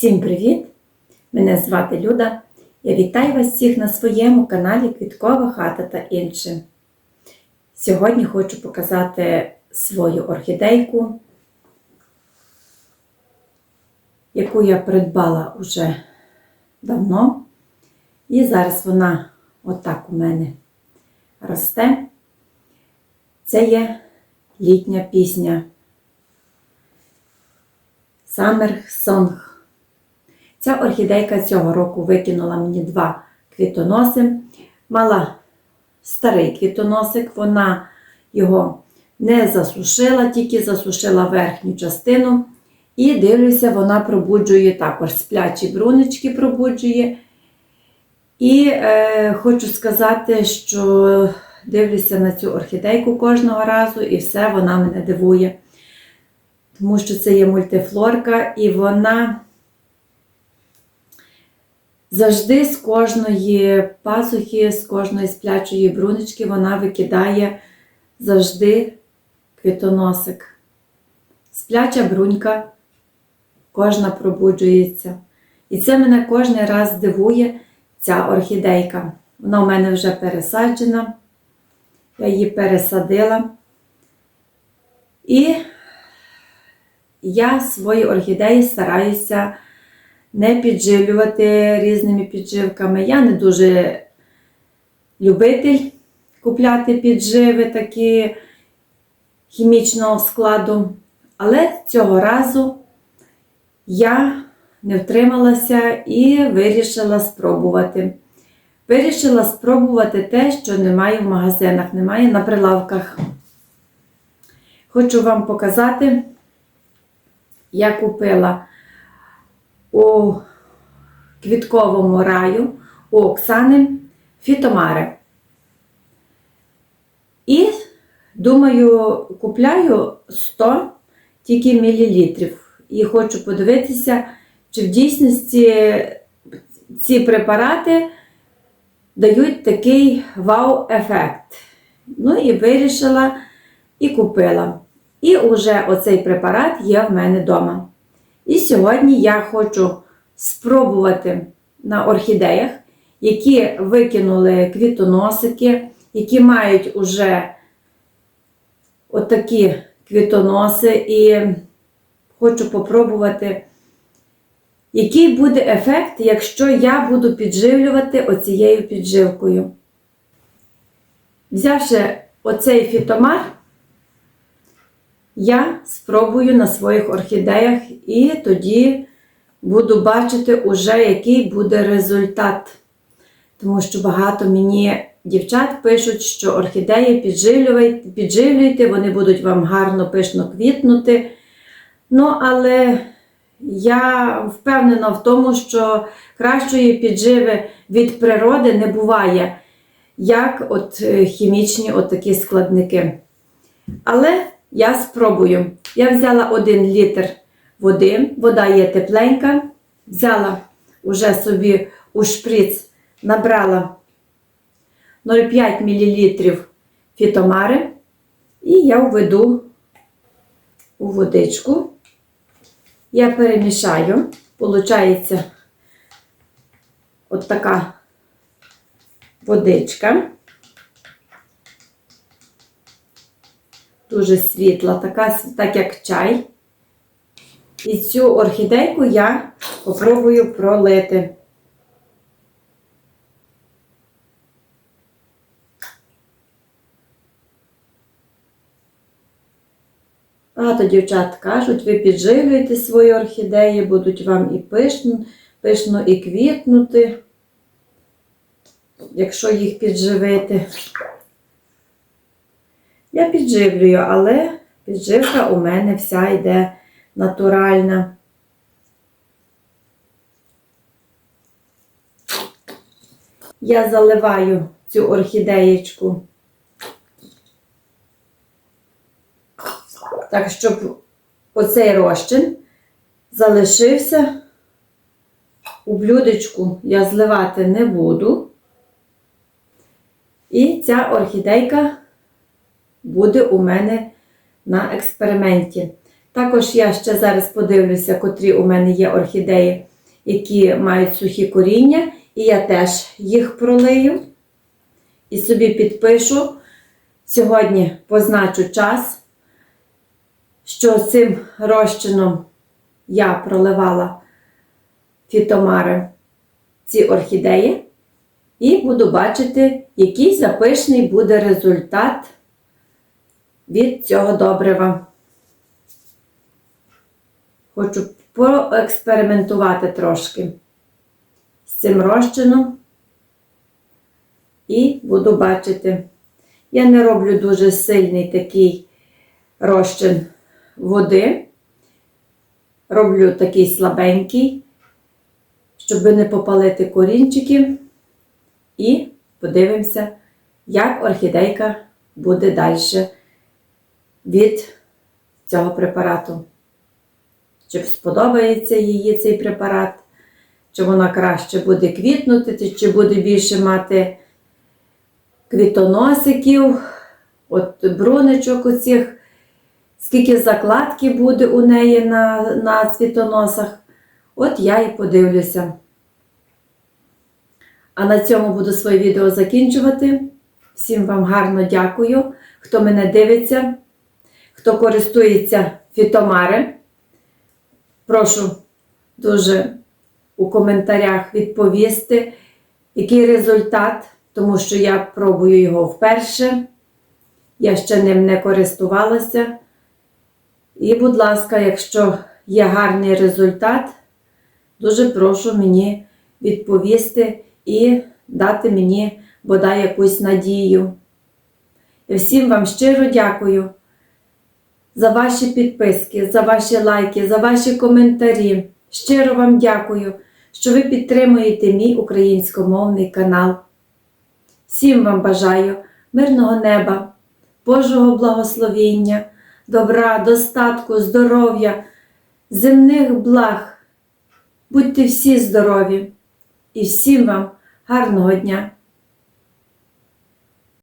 Всім привіт! Мене звати Люда. Я вітаю вас всіх на своєму каналі Квіткова хата та інше. Сьогодні хочу показати свою орхідейку, яку я придбала уже давно. І зараз вона отак у мене росте. Це є літня пісня. Summer Song. Ця орхідейка цього року викинула мені два квітоноси. Мала старий квітоносик, вона його не засушила, тільки засушила верхню частину. І дивлюся, вона пробуджує також сплячі брунички пробуджує. І е, хочу сказати, що дивлюся на цю орхідейку кожного разу, і все вона мене дивує. Тому що це є мультифлорка, і вона завжди з кожної пазухи, з кожної сплячої брунички вона викидає завжди квітоносик. Спляча брунька, кожна пробуджується. І це мене кожен раз дивує ця орхідейка. Вона у мене вже пересаджена. Я її пересадила. І я свої орхідеї стараюся не підживлювати різними підживками. Я не дуже любитель купляти підживи такі хімічного складу. Але цього разу я не втрималася і вирішила спробувати. Вирішила спробувати те, що немає в магазинах, немає на прилавках. Хочу вам показати, я купила у квітковому раю у Оксани фітомари. І, думаю, купляю 100 тільки мілілітрів. І хочу подивитися, чи в дійсності ці препарати дають такий вау-ефект. Ну і вирішила і купила. І вже оцей препарат є в мене вдома. І сьогодні я хочу спробувати на орхідеях, які викинули квітоносики, які мають уже отакі квітоноси, і хочу попробувати, який буде ефект, якщо я буду підживлювати оцією підживкою. Взявши оцей фітомар, я спробую на своїх орхідеях і тоді буду бачити уже, який буде результат. Тому що багато мені дівчат пишуть, що орхідеї підживлюйте, вони будуть вам гарно пишно квітнути. Ну, але я впевнена в тому, що кращої підживи від природи не буває, як от е, хімічні от такі складники. Але я спробую. Я взяла 1 літр води, вода є тепленька. Взяла уже собі у шприц, набрала 0,5 мл фітомари і я введу у водичку. Я перемішаю, Получається от така водичка. Дуже світла, така, так як чай. І цю орхідейку я попробую пролити. Багато дівчат кажуть, ви підживлюєте свої орхідеї, будуть вам і пишно, пишно і квітнути, якщо їх підживити. Я підживлюю, але підживка у мене вся йде натуральна. Я заливаю цю орхідеєчку, так, щоб оцей розчин залишився у блюдечку я зливати не буду. І ця орхідейка буде у мене на експерименті. Також я ще зараз подивлюся, котрі у мене є орхідеї які мають сухі коріння, і я теж їх пролию. І собі підпишу. Сьогодні позначу час, що цим розчином я проливала фітомари ці орхідеї, і буду бачити, який запишний буде результат від цього добрива. Хочу поекспериментувати трошки з цим розчином і буду бачити. Я не роблю дуже сильний такий розчин води. Роблю такий слабенький, щоб не попалити корінчики. І подивимося, як орхідейка буде далі від цього препарату. Чи сподобається їй цей препарат, чи вона краще буде квітнути, чи буде більше мати квітоносиків, от бруничок оцих, скільки закладки буде у неї на, на цвітоносах. От я і подивлюся. А на цьому буду своє відео закінчувати. Всім вам гарно дякую, хто мене дивиться, хто користується фітомари. Прошу дуже у коментарях відповісти, який результат, тому що я пробую його вперше. Я ще ним не користувалася. І, будь ласка, якщо є гарний результат, дуже прошу мені відповісти і дати мені бодай якусь надію. І всім вам щиро дякую за ваші підписки, за ваші лайки, за ваші коментарі. Щиро вам дякую, що ви підтримуєте мій українськомовний канал. Всім вам бажаю мирного неба, Божого благословіння, добра, достатку, здоров'я, земних благ. Будьте всі здорові і всім вам гарного дня!